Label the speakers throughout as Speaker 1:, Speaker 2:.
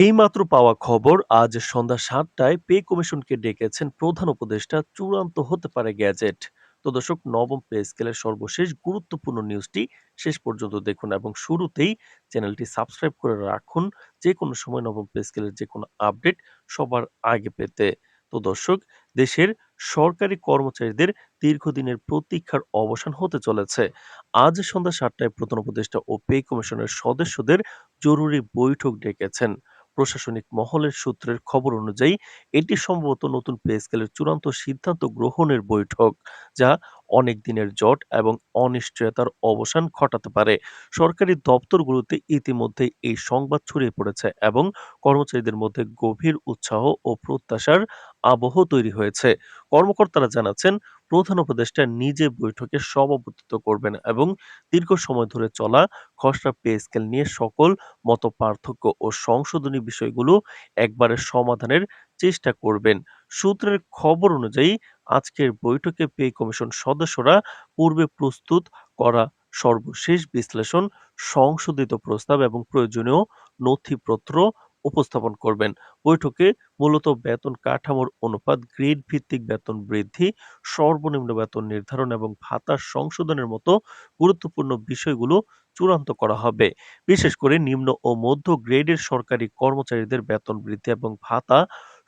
Speaker 1: এইমাত্র পাওয়া খবর, আজ সন্ধ্যা সাতটায় পে কমিশনকে ডেকেছেন প্রধান উপদেষ্টা, চূড়ান্ত হতে পারে গ্যাজেট। তো দর্শক, নবম পে স্কেলের সর্বশেষ গুরুত্বপূর্ণ নিউজটি শেষ পর্যন্ত দেখুন এবং শুরুতেই চ্যানেলটি সাবস্ক্রাইব করে রাখুন যে কোনো সময় নবম পে স্কেলের যে কোনো আপডেট সবার আগে পেতে। তো দর্শক, দেশের সরকারি কর্মচারীদের দীর্ঘদিনের প্রতীক্ষার অবসান হতে চলেছে। আজ সন্ধ্যা সাতটায় প্রধান উপদেষ্টা ও পে কমিশনের সদস্যদের জরুরি বৈঠক ডেকেছেন। প্রশাসনিক মহলের সূত্রের খবর অনুযায়ী, এটি সম্ভবত নতুন পে স্কেলের চূড়ান্ত সিদ্ধান্ত গ্রহণের বৈঠক, যা অনেক দিনের জট এবং অনিশ্চয়তার অবসান ঘটাতে পারে। সরকারি দপ্তরগুলোতে ইতিমধ্যে এই সংবাদ ছড়িয়ে পড়েছে এবং কর্মচারীদের মধ্যে গভীর উৎসাহ ও প্রত্যাশার আবহ তৈরি হয়েছে। কর্মকর্তারা জানাচ্ছেন, প্রধান উপদেষ্টা নিজে বৈঠকে সভাপতিত্ব করবেন এবং দীর্ঘ সময় ধরে চলা খসড়া পে স্কেল নিয়ে সকল মত পার্থক্য ও সংশোধনী বিষয়গুলো একবারে সমাধানের চেষ্টা করবেন। সূত্রের খবর অনুযায়ী, আজকের বৈঠকে পে কমিশন সদস্যরা পূর্বে প্রস্তুত করা সর্বশেষ বিশ্লেষণ, সংশোধিত প্রস্তাব এবং প্রয়োজনীয় নথিপত্র উপস্থাপন করবেন। বৈঠকে মূলত বেতন কাঠামোর অনুপাত গ্রেড ভিত্তিক বেতন বৃদ্ধি, সর্বনিম্ন বেতন নির্ধারণ এবং ভাতা সংশোধনের মতো গুরুত্বপূর্ণ বিষয়গুলো চূড়ান্ত করা হবে। বিশেষ করে নিম্ন ও মধ্য গ্রেডের সরকারি কর্মচারীদের বেতন বৃদ্ধি এবং ভাতা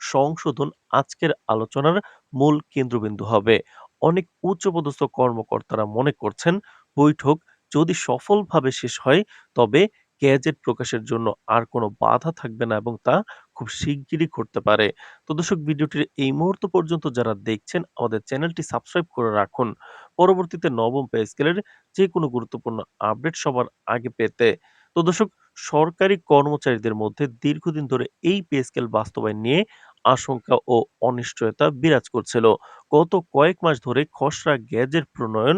Speaker 1: সংশোধন আজকের আলোচনার মূল কেন্দ্রবিন্দু হবে। অনেক উচ্চপদস্থ কর্মকর্তারা মনে করছেন, বৈঠক যদি সফলভাবে শেষ হয়, তবে গ্যাজেট প্রকাশের জন্য আর কোনো বাধা থাকবে না এবং তা খুব শিগগিরই ঘটতে পারে। তো দর্শক, ভিডিওটির এই মুহূর্ত পর্যন্ত যারা দেখছেন, আমাদের চ্যানেলটি সাবস্ক্রাইব করে রাখুন। পরবর্তীতে নবম পে স্কেলের যে কোনো গুরুত্বপূর্ণ আপডেট সবার আগে পেতে। তো দর্শক, সরকারি কর্মচারীদের মধ্যে দীর্ঘদিন ধরে এই পে স্কেল বাস্তবায়ন নিয়ে আশঙ্কা ও অনিশ্চয়তা বিরাজ করছিল। গত কয়েক মাস ধরে খসড়া গ্যাজেট প্রণয়ন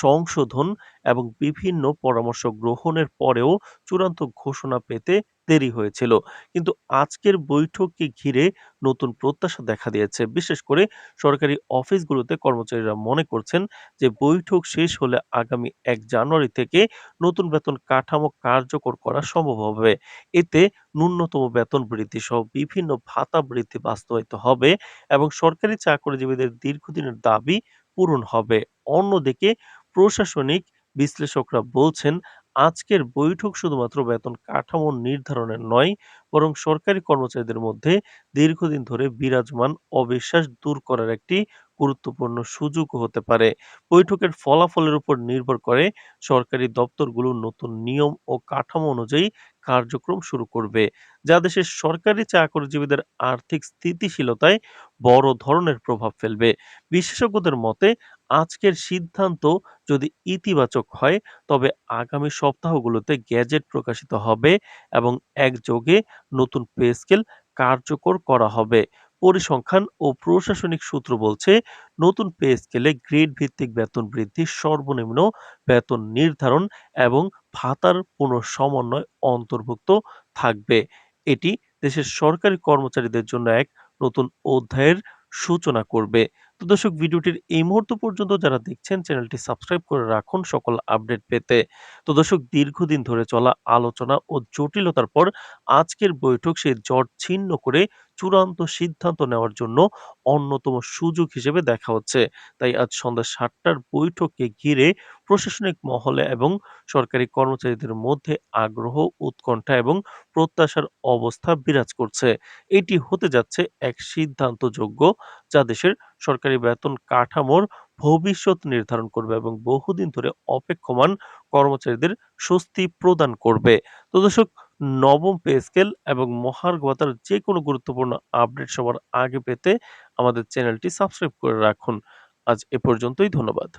Speaker 1: সংশোধন এবং বিভিন্ন পরামর্শ গ্রহণের পরেও চূড়ান্ত ঘোষণা পেতে দেরি হয়েছিল। কিন্তু আজকের বৈঠককে ঘিরে নতুন প্রত্যাশা দেখা দিয়েছে। বিশেষ করে সরকারি অফিসগুলোতে কর্মচারীরা মনে করছেন যে বৈঠক শেষ হলে আগামী এক জানুয়ারি থেকে নতুন বেতন কাঠামো কার্যকর করা সম্ভব হবে। এতে ন্যূনতম বেতন বৃদ্ধি সহ বিভিন্ন ভাতা বৃদ্ধি বাস্তবায়িত হবে এবং সরকারি চাকরিজীবীদের দীর্ঘদিনের দাবি পূরণ হবে। অন্যদিকে প্রশাসনিক বিশ্লেষকরা বলছেন, আজকের বৈঠক শুধুমাত্র বেতন কাঠামো নির্ধারণের নয়, বরং সরকারি কর্মচারীদের মধ্যে দীর্ঘদিন ধরে বিরাজমান অবিশ্বাস দূর করার একটি গুরুত্বপূর্ণ সুযোগ হতে পারে। বৈঠকের ফলাফলের উপর নির্ভর করে সরকারি দপ্তরগুলো নতুন নিয়ম ও কাঠামো অনুযায়ী কার্যক্রম শুরু করবে, যা দেশের সরকারি চাকরিজীবীদের আর্থিক স্থিতিশীলতায় বড় ধরনের প্রভাব ফেলবে। বিশেষজ্ঞদের মতে, আজকের সিদ্ধান্ত যদি ইতিবাচক হয়, তবে আগামী সপ্তাহগুলোতে গ্যাজেট প্রকাশিত হবে এবং একযোগে নতুন পে স্কেল কার্যকর করা হবে। পরিসংখ্যান ও প্রশাসনিক সূত্র বলছে, নতুন পে স্কেলে গ্রেড ভিত্তিক বেতন বৃদ্ধি, সর্বনিম্ন বেতন নির্ধারণ এবং ভাতার পুনঃসমন্বয় অন্তর্ভুক্ত থাকবে। এটি দেশের সরকারি কর্মচারীদের জন্য এক নতুন অধ্যায়ের সূচনা করবে। তো দর্শক, ভিডিওটির এই মুহূর্ত পর্যন্ত যারা দেখছেন, চ্যানেলটি সাবস্ক্রাইব করে রাখুন সকল আপডেট পেতে। তো দর্শক, দীর্ঘদিন ধরে চলা আলোচনা ও জটিলতার পর আজকের বৈঠক সেই জট ছিন্ন করে চূড়ান্ত সিদ্ধান্ত নেওয়ার জন্য অন্যতম সুযোগ হিসেবে দেখা হচ্ছে। তাই আজ সন্ধ্যা সাতটার বৈঠককে ঘিরে প্রশাসনিক মহলে এবং সরকারি কর্মচারীদের মধ্যে আগ্রহ, উৎকণ্ঠা এবং প্রত্যাশার অবস্থা বিরাজ করছে। এটি হতে যাচ্ছে এক সিদ্ধান্তযোগ্য যা দেশের সরকারি বেতন কাঠামোর ভবিষ্যৎ নির্ধারণ করবে এবং বহুদিন ধরে অপেক্ষমান কর্মচারীদের স্বস্তি প্রদান করবে। তো দর্শক নবম পে স্কেল এবং মহার্ঘ ভাতার যে কোনো গুরুত্বপূর্ণ আপডেট সবার আগে পেতে আমাদের চ্যানেলটি সাবস্ক্রাইব করে রাখুন। আজ এ পর্যন্তই, ধন্যবাদ।